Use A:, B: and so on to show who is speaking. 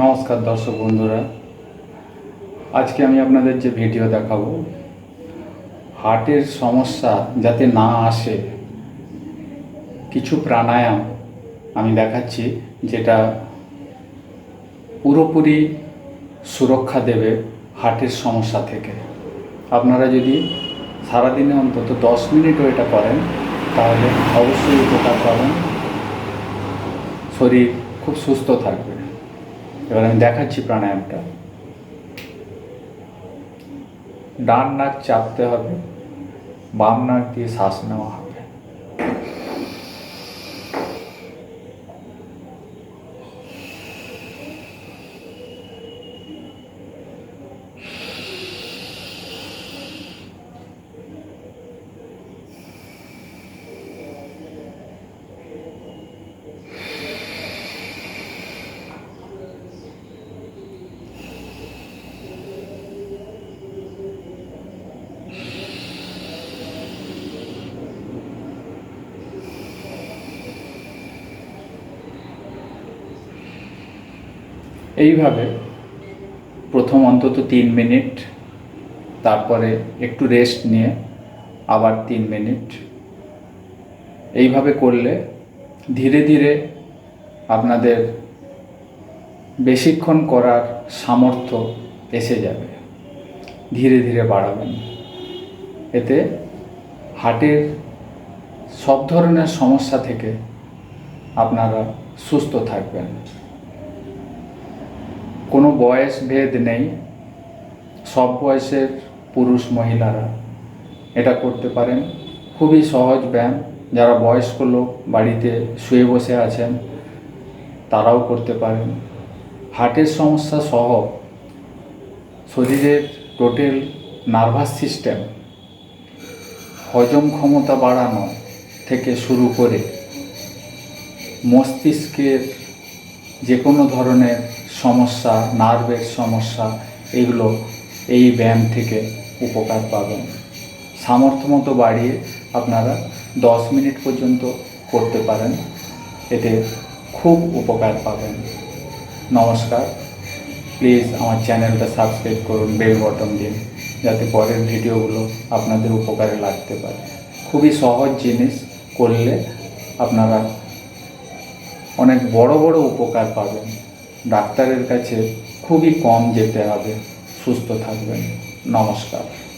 A: নমস্কার দর্শক বন্ধুরা। আজকে আমি আপনাদের যে ভিডিও দেখাবো, হার্টের সমস্যা যাতে না আসে, কিছু প্রাণায়াম আমি দেখাচ্ছি যেটা পুরোপুরি সুরক্ষা দেবে হার্টের সমস্যা থেকে। আপনারা যদি সারাদিনে অন্তত দশ মিনিটও এটা করেন, তাহলে অবশ্যই উপকার পাবেন। শরীর খুব সুস্থ থাকবে। এবার আমি দেখাচ্ছি প্রাণায়ামটা। ডান নাক চাপতে হবে বাম নাক দিয়ে শ্বাস নেওয়া হবে। এইভাবে প্রথম অন্তত তিন মিনিট, তারপরে একটু রেস্ট নিয়ে আবার তিন মিনিট। এইভাবে করলে ধীরে ধীরে আপনাদের বেশিক্ষণ করার সামর্থ্য এসে যাবে। ধীরে ধীরে বাড়াবেন। এতে হার্টের সব ধরনের সমস্যা থেকে আপনারা সুস্থ থাকবেন। কোনো বয়স ভেদ নেই। সব বয়সের পুরুষ মহিলারা এটা করতে পারেন। খুবই সহজ ব্যায়াম। যারা বয়স্ক লোক বাড়িতে শুয়ে বসে আছেন, তারাও করতে পারেন। হার্টের সমস্যা সহ শরীরের টোটাল নার্ভাস সিস্টেম, হজম ক্ষমতা বাড়ানো থেকে শুরু করে মস্তিষ্কের যে কোনো ধরনের সমস্যা, নার্ভের সমস্যা, এগুলো এই ব্যায়াম থেকে উপকার পাবেন। সামর্থ্য মতো বাড়িয়ে আপনারা দশ মিনিট পর্যন্ত করতে পারেন। এতে খুব উপকার পাবেন। নমস্কার। প্লিজ আমার চ্যানেলটা সাবস্ক্রাইব করুন, বেল বটন দিন, যাতে পরের ভিডিওগুলো আপনাদের উপকারে লাগতে পারে। খুবই সহজ জিনিস করলে আপনারা অনেক বড় বড় উপকার পাবেন। ডাক্তারের কাছে খুবই কম যেতে হবে। সুস্থ থাকবেন। নমস্কার।